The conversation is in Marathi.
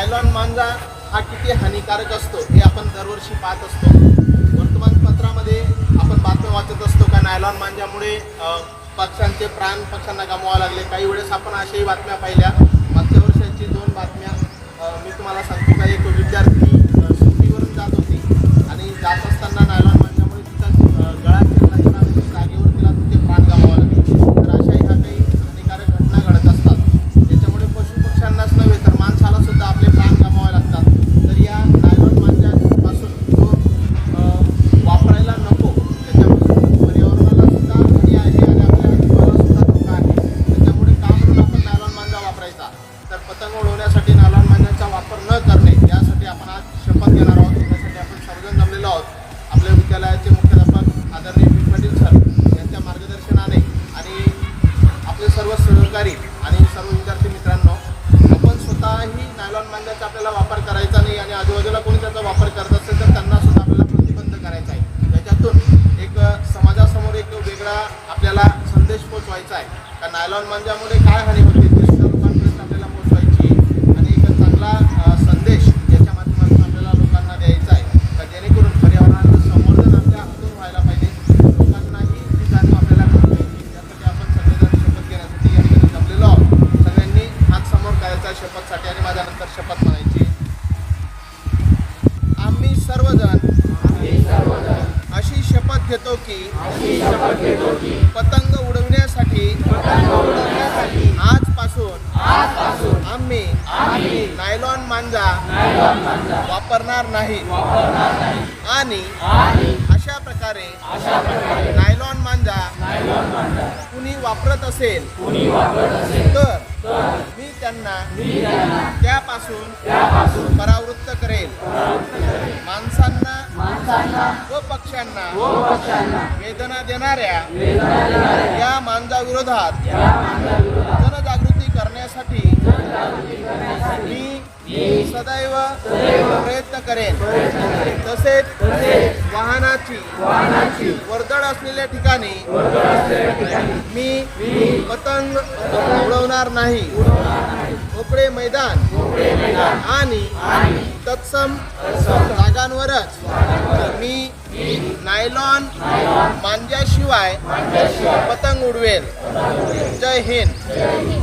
नायलॉन मांजा हा किती हानिकारक असतो हे आपण दरवर्षी पाहत असतो. वर्तमानपत्रामध्ये आपण बातम्या वाचत असतो का नायलॉन मांजामुळे पक्ष्यांचे प्राण पक्ष्यांना गमवावे लागले. काही वेळेस आपण अशाही बातम्या पाहिल्या. मागच्या वर्षाची दोन बातम्या मी तुम्हाला सांगतो का? एक विद्यार्थी तर पतंग नालान नायलॉन वापर न करणे यासाठी आपण आज शपथ घेणार आहोत. त्यासाठी आपण सर्वजण जमलेलो आहोत. आपल्या विद्यालयाचे मुख्याध्यापक आदरणीय पी. पाटील सर यांच्या मार्गदर्शनाने आणि आपले सर्व सहकारी आणि सर्व विद्यार्थी मित्रांनो आपण स्वतःही नायलॉन मांजाचा आपल्याला वापर करायचा नाही आणि आजूबाजूला कोणी त्याचा वापर करत असेल तर त्यांना सुद्धा आपल्याला प्रतिबंध करायचा आहे. त्याच्यातून एक समाजासमोर एक वेगळा आपल्याला संदेश पोचवायचा आहे. का नायलॉन मांजामुळे काय हानी होते सर्वजण अशी शपथ घेतो की पतंग उडविण्यासाठी आजपासून आम्ही नायलॉन मांजा वापरणार नाही. आणि अशा प्रकारे नायलॉन मांजा कुणी वापरत असेल तर मी त्यांना त्यापासून परावृत्त करेल. माणसांना व पक्ष्यांना वेदना देणाऱ्या या मांजाविरोधात जनजागृती करण्यासाठी मी सदैव प्रयत्न करेन. तसेच वाहनाची. वर्दळ असलेल्या ठिकाणी मी पतंग उडवणार नाही. मोकळे मैदान आणि तत्सम जागांवरच मी नायलॉन मांज्याशिवाय पतंग उडवेल. जय हिंद.